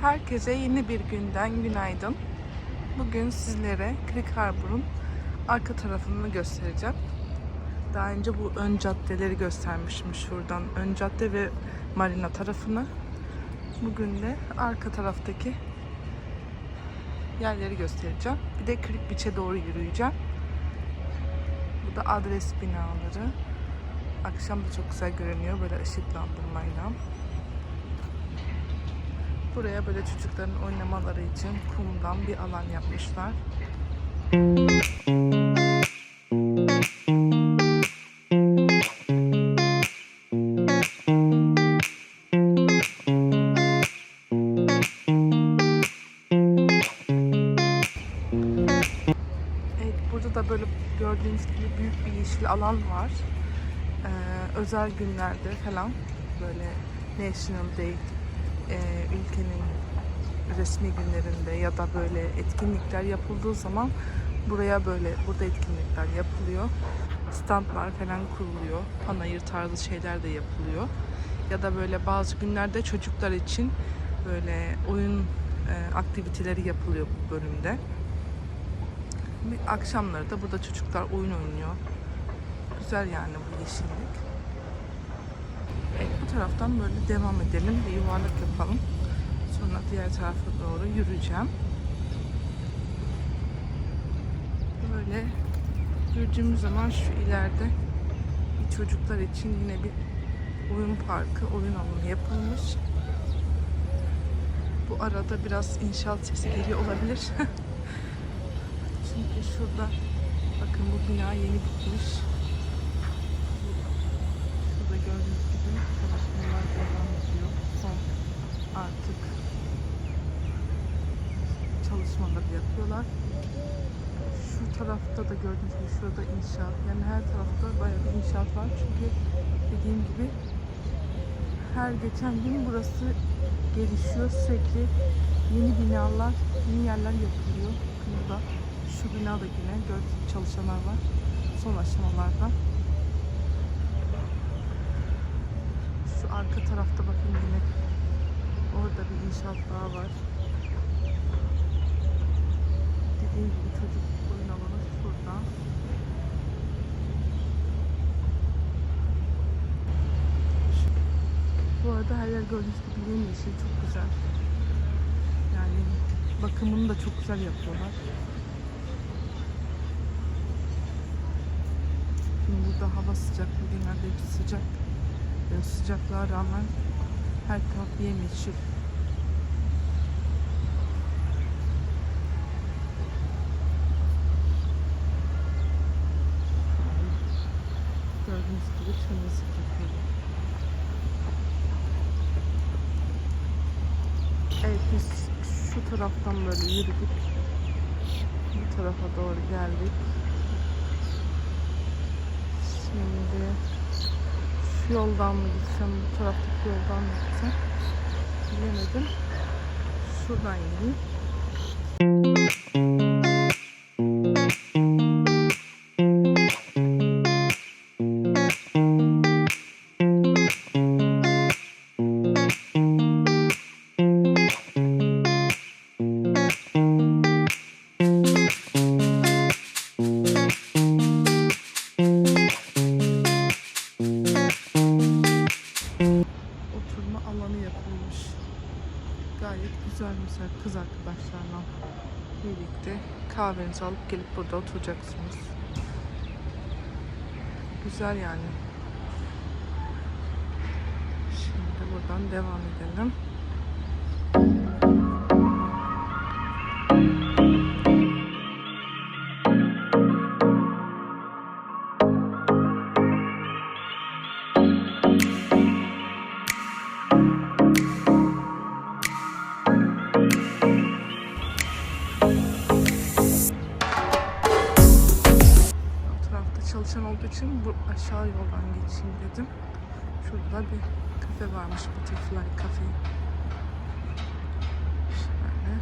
Herkese yeni bir günden günaydın. Bugün sizlere Creek Harbor'un arka tarafını göstereceğim. Daha önce bu ön caddeleri göstermişim şuradan. Ön cadde ve marina tarafını. Bugün de arka taraftaki yerleri göstereceğim. Bir de Creek Beach'e doğru yürüyeceğim. Bu da adres binaları. Akşam da çok güzel görünüyor böyle ışıklandırmayla. Buraya böyle çocukların oynamaları için kumdan bir alan yapmışlar. Evet, burada da böyle gördüğünüz gibi büyük bir yeşil alan var. Ee, özel günlerde falan böyle National Day, e, ülkenin resmi günlerinde ya da böyle etkinlikler yapıldığı zaman buraya böyle burada etkinlikler yapılıyor. Standlar falan kuruluyor. Panayır tarzı şeyler de yapılıyor. Ya da böyle bazı günlerde çocuklar için böyle oyun e, aktiviteleri yapılıyor bu bölümde. Akşamları da burada çocuklar oyun oynuyor. Güzel yani bu yeşillik. Bu taraftan böyle devam edelim. Bir yuvarlak yapalım. Sonra diğer tarafa doğru yürüyeceğim. Böyle yürüdüğümüz zaman şu ileride çocuklar için yine bir oyun parkı, oyun alanı yapılmış. Bu arada biraz inşaat sesi geliyor olabilir. Çünkü şurada bakın bu bina yeni bitmiş. Şurada gördüğünüz devam ediyor. Son artık çalışmaları yapıyorlar. Şu tarafta da gördüğünüz gibi şurada inşaat. Yani her tarafta bayağı bir inşaat var. Çünkü dediğim gibi her geçen gün burası gelişiyor. Sürekli yeni binalar, yeni yerler yapılıyor. Burada şu bina da yine gördüğünüz gibi çalışanlar var. Son aşamalarda. Şu arka tarafta bakın yine orada bir inşaat daha var. Dediğim gibi çocuk oyun alanı şurada. Bu arada her yer gördüğünüz gibi yemyeşil çok güzel. Yani bakımını da çok güzel yapıyorlar. Şimdi burada hava sıcak, bugünlerde hep sıcak. Ve sıcaklığa rağmen her taraf yemyeşil. Gördüğünüz gibi kokuyor. Evet biz şu taraftan böyle yürüdük. Bu tarafa doğru geldik. Şimdi yoldan mı gitsem, bu yoldan mı gitsem bilemedim. Şuradan gideyim. Gayet güzel güzel kız arkadaşlarla birlikte kahvenizi alıp gelip burada oturacaksınız. Güzel yani. Şimdi buradan devam edelim. akşam olduğu için bu aşağı yoldan geçeyim dedim. Şurada bir kafe varmış. Butterfly Cafe. Şöyle.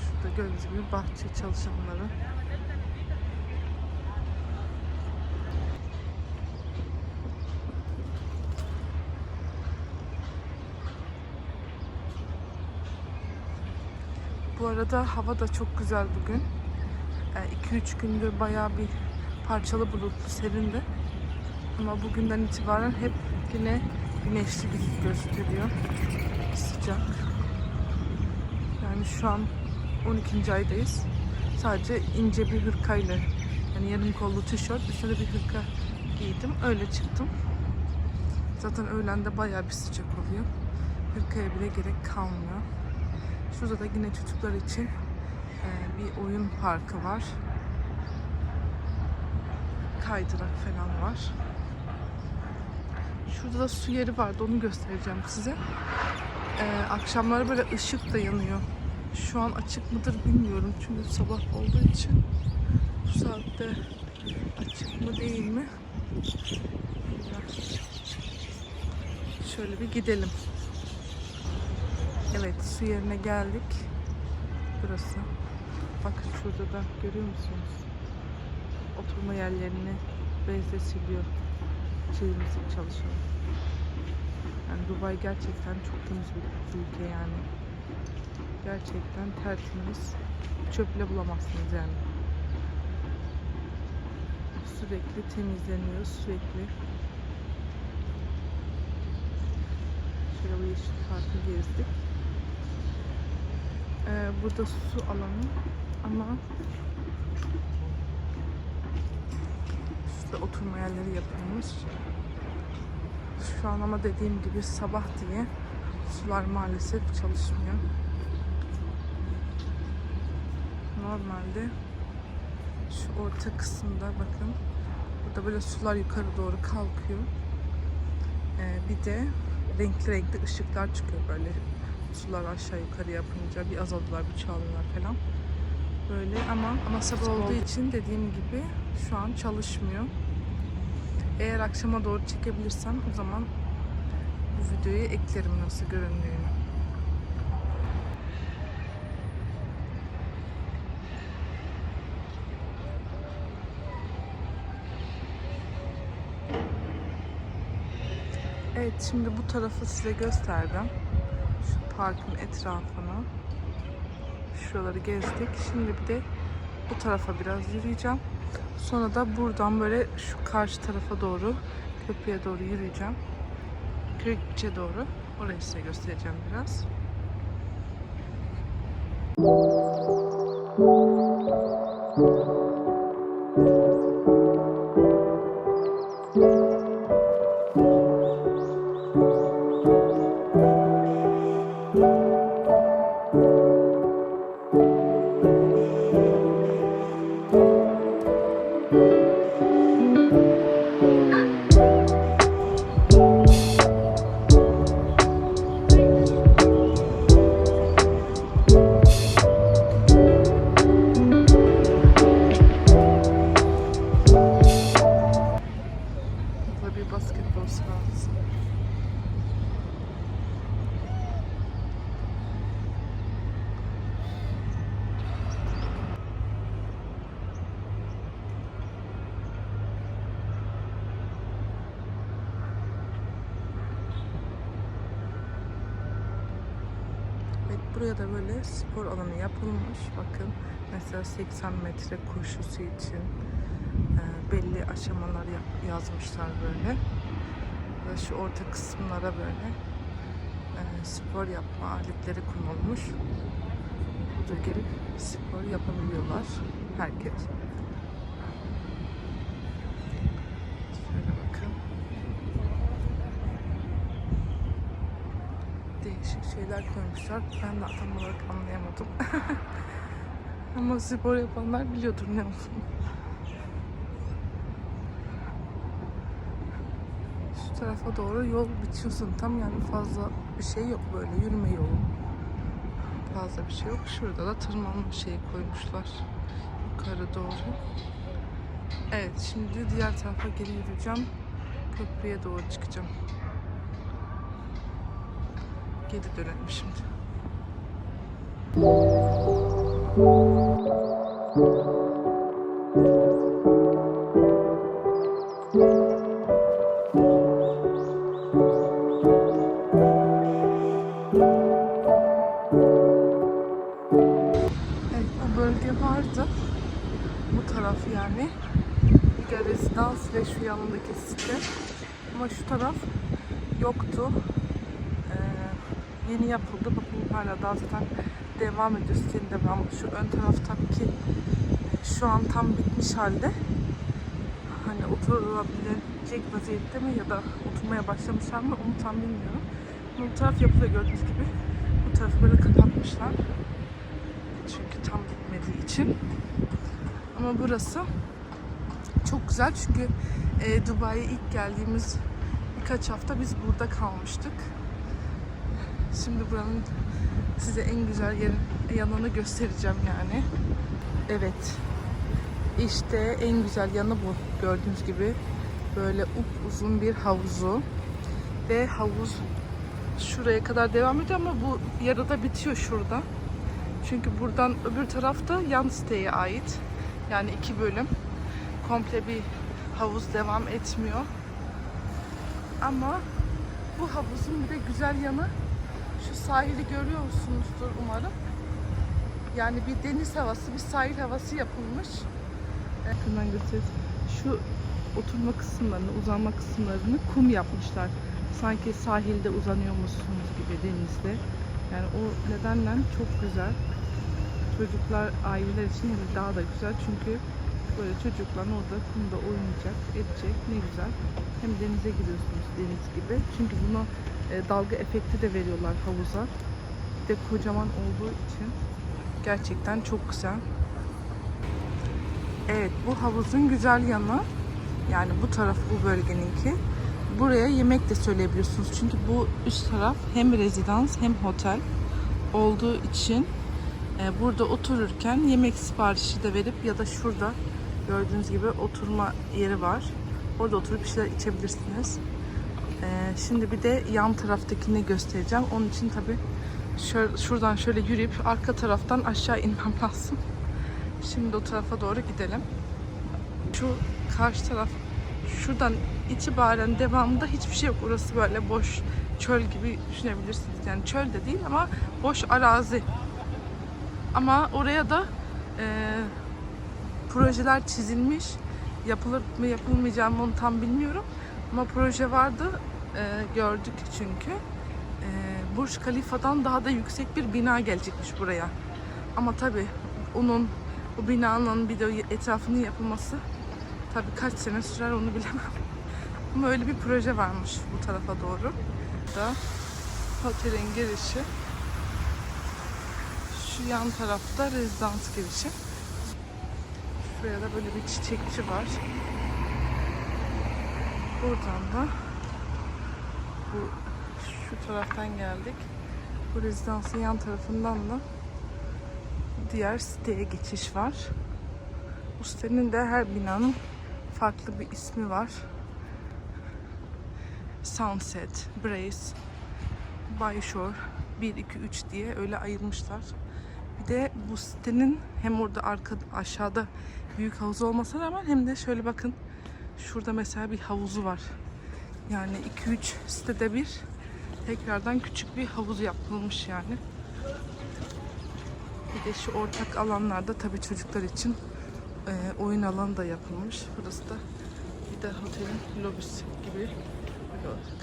Şurada gördüğünüz gibi bahçe çalışanları. Bu arada hava da çok güzel bugün. 2-3 gündür bayağı bir parçalı bulutlu serindi. Ama bugünden itibaren hep yine güneşli bir gösteriyor. Sıcak. Yani şu an 12. aydayız. Sadece ince bir hırkayla yani yarım kollu tişört üstüne bir hırka giydim. Öyle çıktım. Zaten öğlende bayağı bir sıcak oluyor. Hırkaya bile gerek kalmıyor. Şurada da yine çocuklar için bir oyun parkı var. Kaydırak falan var. Şurada da su yeri vardı onu göstereceğim size. E, akşamları böyle ışık da yanıyor. Şu an açık mıdır bilmiyorum çünkü sabah olduğu için bu saatte açık mı değil mi? Şöyle bir gidelim. Evet su yerine geldik. Burası. Bakın şurada da görüyor musunuz? Oturma yerlerini bezle siliyor. Çevresi çalışıyor. Yani Dubai gerçekten çok temiz bir ülke yani. Gerçekten tertemiz. Çöp bile bulamazsınız yani. Sürekli temizleniyor, sürekli. Şöyle bu yeşil parkı gezdik. Ee, burada su alanı ama şurada oturma yerleri yapılmış. Şu an ama dediğim gibi sabah diye sular maalesef çalışmıyor. Normalde şu orta kısımda bakın burada böyle sular yukarı doğru kalkıyor. Ee, bir de renkli renkli ışıklar çıkıyor böyle sular aşağı yukarı yapınca bir azaldılar bir çoğaldılar falan. Böyle ama ama sabah olduğu için dediğim gibi şu an çalışmıyor. Eğer akşama doğru çekebilirsem o zaman bu videoyu eklerim nasıl göründüğünü. Evet şimdi bu tarafı size gösterdim. Şu parkın etrafını. Şuraları gezdik. Şimdi bir de bu tarafa biraz yürüyeceğim. Sonra da buradan böyle şu karşı tarafa doğru köprüye doğru yürüyeceğim. Kürkçe doğru. Orayı size göstereceğim biraz. Burada bir Evet, buraya da böyle spor alanı yapılmış. Bakın mesela 80 metre koşusu için e, belli aşamalar yazmışlar böyle. Şu orta kısımlara böyle e, spor yapma aletleri konulmuş. Burada gelip spor yapabiliyorlar herkes. Şöyle bakın. Değişik şeyler koymuşlar. Ben de tam olarak anlayamadım. Ama spor yapanlar biliyordur ne olduğunu. Tarafa doğru yol bitiyorsun tam yani fazla bir şey yok böyle yürüme yolu. Fazla bir şey yok. Şurada da tırmanma şeyi koymuşlar. Yukarı doğru. Evet şimdi diğer tarafa geri yürüyeceğim. Köprüye doğru çıkacağım. Geri dönelim şimdi. Taraf yani. Liga Residence ve şu yanındaki site. Ama şu taraf yoktu. Ee, yeni yapıldı. Bakın hala daha zaten devam ediyor sitenin devamı. Şu ön taraf tabii ki şu an tam bitmiş halde. Hani oturulabilecek vaziyette mi ya da oturmaya başlamışlar mı onu tam bilmiyorum. Bu taraf yapılıyor gördüğünüz gibi. Bu tarafı böyle kapatmışlar. Çünkü tam bitmediği için. Ama burası çok güzel çünkü e, Dubai'ye ilk geldiğimiz birkaç hafta biz burada kalmıştık. Şimdi buranın size en güzel yerin, yanını göstereceğim yani. Evet. İşte en güzel yanı bu. Gördüğünüz gibi böyle uzun bir havuzu ve havuz şuraya kadar devam ediyor ama bu yarıda bitiyor şurada. Çünkü buradan öbür tarafta yan siteye ait. Yani iki bölüm. Komple bir havuz devam etmiyor. Ama bu havuzun bir de güzel yanı şu sahili görüyor musunuzdur umarım. Yani bir deniz havası, bir sahil havası yapılmış. Yakından göstereyim. Şu oturma kısımlarını, uzanma kısımlarını kum yapmışlar. Sanki sahilde uzanıyormuşsunuz gibi denizde. Yani o nedenle çok güzel. Çocuklar, aileler için daha da güzel çünkü böyle çocuklar orada kumda oynayacak, edecek ne güzel. Hem denize giriyorsunuz deniz gibi. Çünkü buna e, dalga efekti de veriyorlar havuza. Bir de kocaman olduğu için gerçekten çok güzel. Evet bu havuzun güzel yanı yani bu taraf bu bölgeninki. Buraya yemek de söyleyebiliyorsunuz. Çünkü bu üst taraf hem rezidans hem otel olduğu için burada otururken yemek siparişi de verip ya da şurada gördüğünüz gibi oturma yeri var. Orada oturup bir şeyler içebilirsiniz. E, şimdi bir de yan taraftakini göstereceğim. Onun için tabi şuradan şöyle yürüyüp arka taraftan aşağı inmem lazım. Şimdi o tarafa doğru gidelim. Şu karşı taraf şuradan itibaren devamında hiçbir şey yok. Orası böyle boş çöl gibi düşünebilirsiniz. Yani çöl de değil ama boş arazi. Ama oraya da e, projeler çizilmiş. Yapılır mı yapılmayacak mı onu tam bilmiyorum. Ama proje vardı. E, gördük çünkü. E, Burj Khalifa'dan daha da yüksek bir bina gelecekmiş buraya. Ama tabii onun bu binanın bir de etrafının yapılması tabii kaç sene sürer onu bilemem. Ama öyle bir proje varmış bu tarafa doğru. Da otelin girişi. Şu yan tarafta rezidans girişi. Şuraya da böyle bir çiçekçi var. Buradan da bu şu taraftan geldik. Bu rezidansın yan tarafından da diğer siteye geçiş var. Bu sitenin de her binanın farklı bir ismi var. Sunset, Brace, Bayshore 1, 2, 3 diye öyle ayırmışlar. Bir de bu sitenin hem orada arka aşağıda büyük havuz olmasına rağmen hem de şöyle bakın şurada mesela bir havuzu var. Yani 2-3 sitede bir tekrardan küçük bir havuz yapılmış yani. Bir de şu ortak alanlarda tabii çocuklar için e, oyun alanı da yapılmış. Burası da bir de otelin lobisi gibi,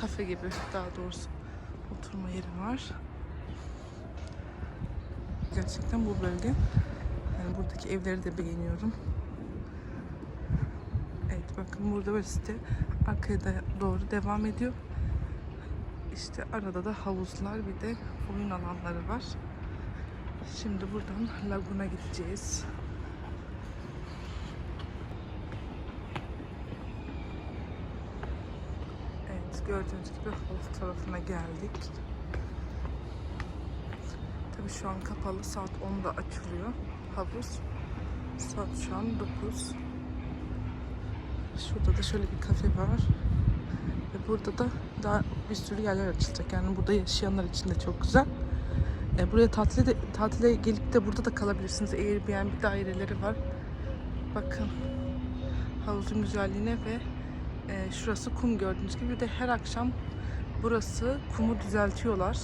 kafe gibi daha doğrusu oturma yeri var. Gerçekten bu bölge, yani buradaki evleri de beğeniyorum. Evet bakın burada böyle site arkaya doğru devam ediyor. İşte arada da havuzlar bir de oyun alanları var. Şimdi buradan Lagun'a gideceğiz. Evet gördüğünüz gibi havuz tarafına geldik. Tabii şu an kapalı. Saat 10'da açılıyor havuz. Saat şu an 9. Şurada da şöyle bir kafe var. Ve burada da daha bir sürü yerler açılacak. Yani burada yaşayanlar için de çok güzel. E, buraya tatile, de, tatile gelip de burada da kalabilirsiniz. Airbnb daireleri var. Bakın havuzun güzelliğine ve e, şurası kum gördüğünüz gibi. Bir de her akşam burası kumu düzeltiyorlar.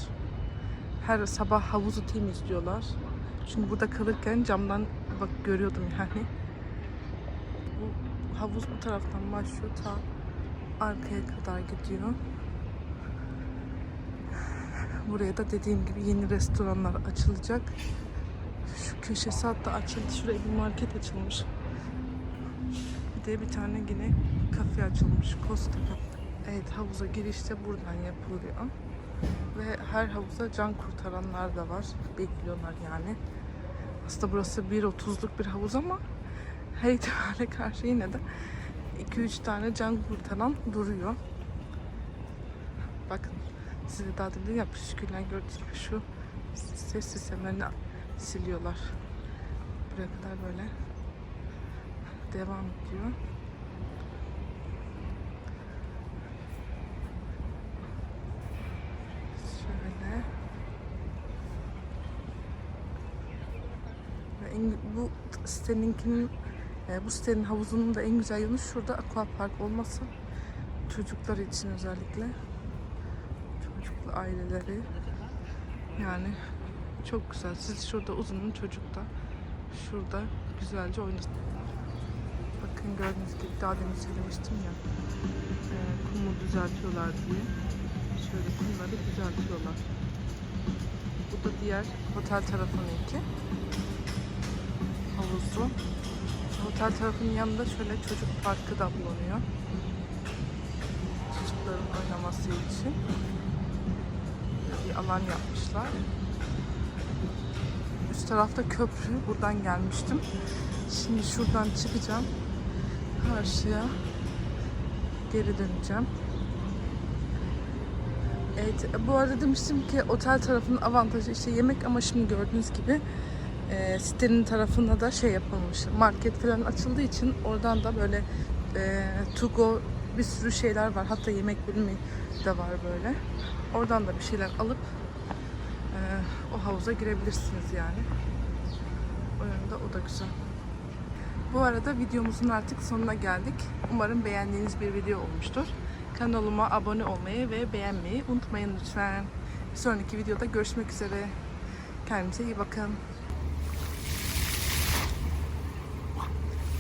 Her sabah havuzu temizliyorlar. Çünkü burada kalırken camdan bak görüyordum yani. havuz bu taraftan başlıyor ta arkaya kadar gidiyor. Buraya da dediğim gibi yeni restoranlar açılacak. Şu köşesi hatta açıldı. Şuraya bir market açılmış. Bir de bir tane yine kafe açılmış. Costa Evet havuza giriş de buradan yapılıyor. Ve her havuza can kurtaranlar da var. Bekliyorlar yani. Aslında burası 1.30'luk bir havuz ama her ihtimale karşı yine de 2-3 tane can kurtaran duruyor. Bakın size daha demin yapmış şükürler gördüğünüz şu ses sistemlerini siliyorlar. Buraya kadar böyle devam ediyor. Şöyle. Ve en, bu siteninkinin e, bu sitenin havuzunun da en güzel yanı şurada aquapark olması. Çocuklar için özellikle. Çocuklu aileleri. Yani çok güzel. Siz şurada uzunun çocukta. Şurada güzelce oynasın. Bakın gördüğünüz gibi daha demin söylemiştim ya. E, kumu düzeltiyorlar diye. Şöyle kumları düzeltiyorlar. Bu da diğer otel tarafınınki. Havuzu. Otel tarafının yanında şöyle çocuk parkı da bulunuyor. Çocukların oynaması için bir alan yapmışlar. Üst tarafta köprü. Buradan gelmiştim. Şimdi şuradan çıkacağım. Karşıya geri döneceğim. Evet, bu arada demiştim ki otel tarafının avantajı işte yemek ama şimdi gördüğünüz gibi e, sitenin tarafında da şey yapılmış. Market falan açıldığı için oradan da böyle e, to go bir sürü şeyler var. Hatta yemek bölümü de var böyle. Oradan da bir şeyler alıp e, o havuza girebilirsiniz yani. O yönde o da güzel. Bu arada videomuzun artık sonuna geldik. Umarım beğendiğiniz bir video olmuştur. Kanalıma abone olmayı ve beğenmeyi unutmayın lütfen. Bir sonraki videoda görüşmek üzere. Kendinize iyi bakın.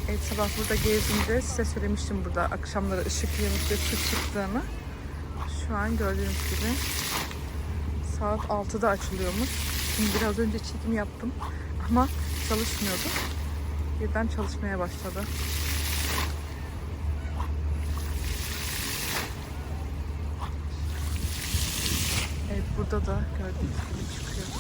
Evet sabah burada gezdiğimde size söylemiştim burada akşamları ışık yanıp ve su çıktığını. Şu an gördüğünüz gibi saat 6'da açılıyormuş. Şimdi biraz önce çekim yaptım ama çalışmıyordu. Birden çalışmaya başladı. Evet burada da gördüğünüz gibi çıkıyor.